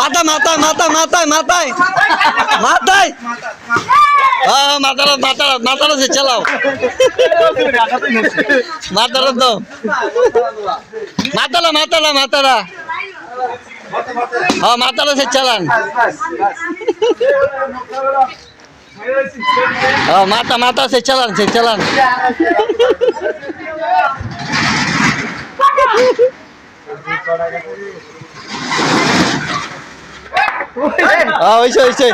মাথা মাথা মাথা মাথায় মাথায়। মাথায়। মাথাটা মাথাটা মাথাটা সে চালাও। মাথাটা তো মাথালা মাথালা মাথালা হ্যাঁ মাথাটা সে চালান। হ্যাঁ মাথা মাথা সে চালান সে চালান। হ্যাঁ হয়েছে হয়েছে।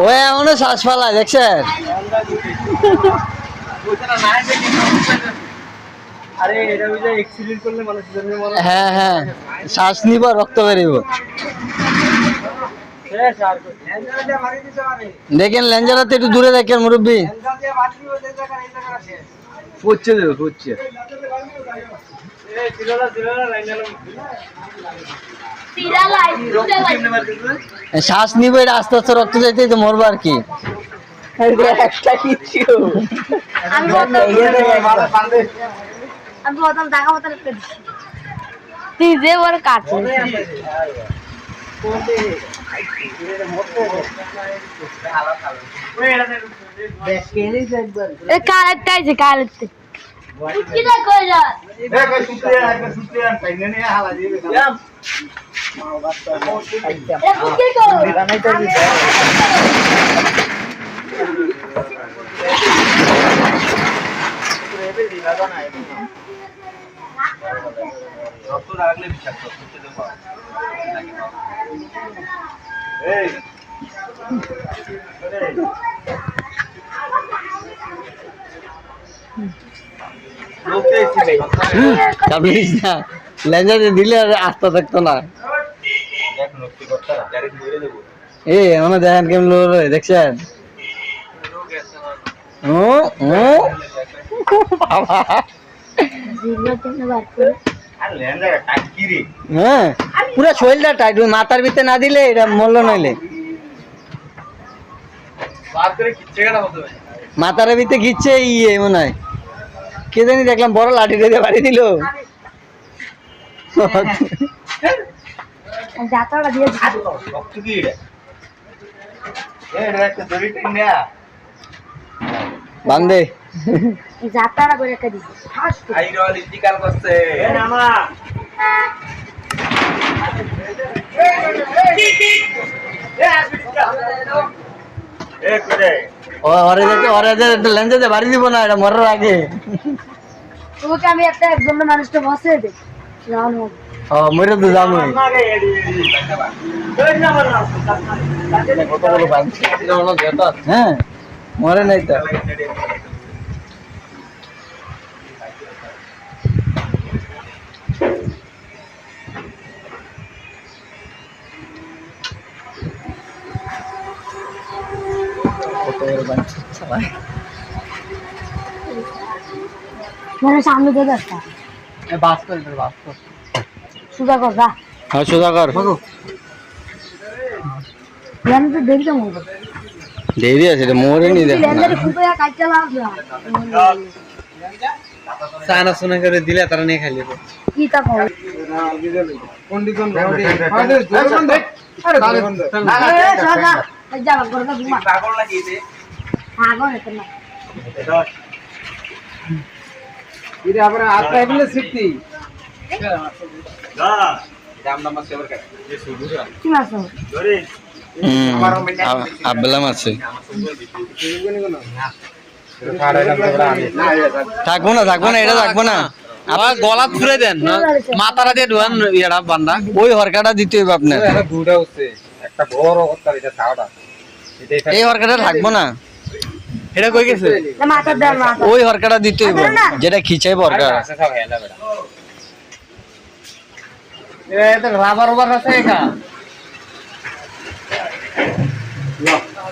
ও এমনও শ্বাস ফালা দেখছেন? হ্যাঁ হ্যাঁ শ্বাস নিব রক্ত বেরিব পারে দেখেন লেঞ্জারাতে একটু দূরে দেখেন মুরব্বী। পড়ছে দেবে পড়ছে শ্বাস নিব এটা আস্তে আস্তে রক্ত যাইতে তো মরবো আর কি। একটা কিছু। আমি টাকা মতো একটা তুই যে ওর কাটছে এ কালেরটা আছে কালেরটা কিটা কইরা এ বুকে কো দিলে আর আস্তে থাকতো না এ দেখেন কেমন দেখছেন বাবা হ্যাঁ পুরো শরীরটা টাইট মাথার ভিতরে না দিলে এটা মূল্য নইলে। মাথার ভিতরে ঘিচ্ছে ইয়ে মনে হয়। কে জানি দেখলাম বড় লাঠি দিয়ে বাড়ি দিল। যাত্রাটা দিয়ে দিচ্ছি বান্ধে করে একটা লেন্সে বাড়ি দিব না এটা মরার আগে। তোমাকে আমি একটা একজন মানুষটা বসে দে। মরে তো হ্যাঁ। মরে নাই তো? মানে সামনে দিয়ে যাচ্ছে বাস করে বাস কর। সুদা কর যা। হ্যাঁ আমি তো মনে দেরি আছে রে মরে নি দেখ লেন্দারে খুঁপে কাটতে লাগলো চায়না শোনা করে দিলে তারা নিয়ে খাইলে কি তা কর কন্ডিশন এ সদা যা করে না ঘুমা আগো না না ఇది అప్పుడు ఆ టైంలో సిట్టి কি মাছ আবলাম আছে। থাকব না থাকব না এটা থাকব না। আবার গলা ফুরে দেন মাথাটা দিয়ে ঢুয়ান ইয়েটা বান্দা। ওই হরকাটা দিতে হইব আপনার। দুটা হচ্ছে একটা বড় অবস্থা এটা ছাওটা এই হরকাটা থাকব না। এটা কই গেছে? ওই হরকাটা দিতে হইব। যেটা খিচাইব হরকাটা। এটা রাবার ওভার আছে একা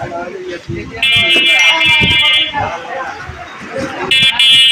Thank you.